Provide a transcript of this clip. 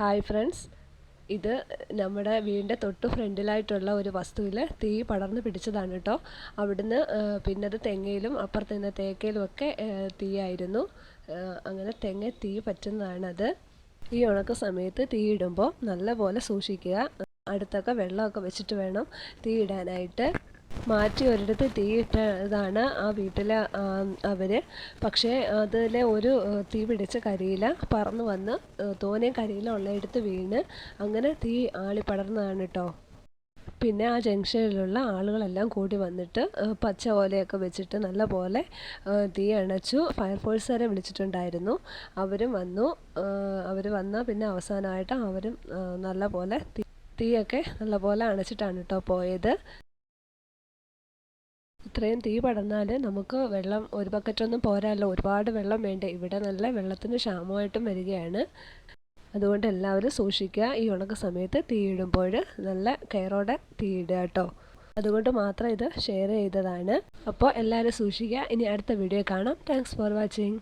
Hi friends ഇത് നമ്മുടെ വീടിന്റെ തൊട്ട് ഫ്രണ്ടിലായിട്ടുള്ള ഒരു വസ്തുവിൽ തീ പടർന്ന് പിടിച്ചതാണ് കേട്ടോ. അവിടുന്ന് പിന്നെ അത് തെങ്ങയിലും അപ്പുറത്ത് നിന്ന് തേക്കയിലും ഒക്കെ തീയായിരുന്നു. അങ്ങനെ തെങ്ങ തീ പറ്റുന്നതാണത്. ഈ ഉണക്ക സമയത്ത് തീയിടുമ്പോൾ നല്ലപോലെ സൂക്ഷിക്കുക. അടുത്തൊക്കെ വെള്ളമൊക്കെ വെച്ചിട്ട് വേണം തീ ഇടാനായിട്ട്. മാറ്റി ഒരിടത്ത് തീയിട്ടതാണ് ആ വീട്ടിലെ അവർ പക്ഷേ അതിലെ ഒരു തീ പിടിച്ച കരിയില പറന്നു വന്ന് തോനെ കരിയില ഉള്ളയിടത്ത് വീണ് അങ്ങനെ തീ ആളിപ്പടർന്നതാണ് കേട്ടോ പിന്നെ ആ ജംഗ്ഷനിലുള്ള ആളുകളെല്ലാം കൂടി വന്നിട്ട് പച്ച ഓലയൊക്കെ വെച്ചിട്ട് നല്ല പോലെ തീ അണച്ചു ഫയർഫോഴ്സുകാരെ വിളിച്ചിട്ടുണ്ടായിരുന്നു. അവരും വന്നു അവർ വന്ന പിന്നെ അവസാനമായിട്ട് അവരും നല്ല പോലെ തീയൊക്കെ നല്ല പോലെ അണച്ചിട്ടാണ് കേട്ടോ പോയത്. ഇത്രയും തീ പടർന്നാൽ നമുക്ക് വെള്ളം ഒരു ബക്കറ്റൊന്നും പോരാല്ലോ. ഒരുപാട് വെള്ളം വേണ്ടേ. ഇവിടെ നല്ല വെള്ളത്തിന് ക്ഷാമമായിട്ടും വരികയാണ്. അതുകൊണ്ട് എല്ലാവരും സൂക്ഷിക്കുക. ഈ ഉണക്ക സമയത്ത് തീയിടുമ്പോൾ നല്ല കെയറോടെ തീയിടുക കേട്ടോ. അതുകൊണ്ട് മാത്രം ഇത് ഷെയർ ചെയ്തതാണ്. അപ്പോൾ എല്ലാവരും സൂക്ഷിക്കുക. ഇനി അടുത്ത വീഡിയോ കാണാം. Thanks for watching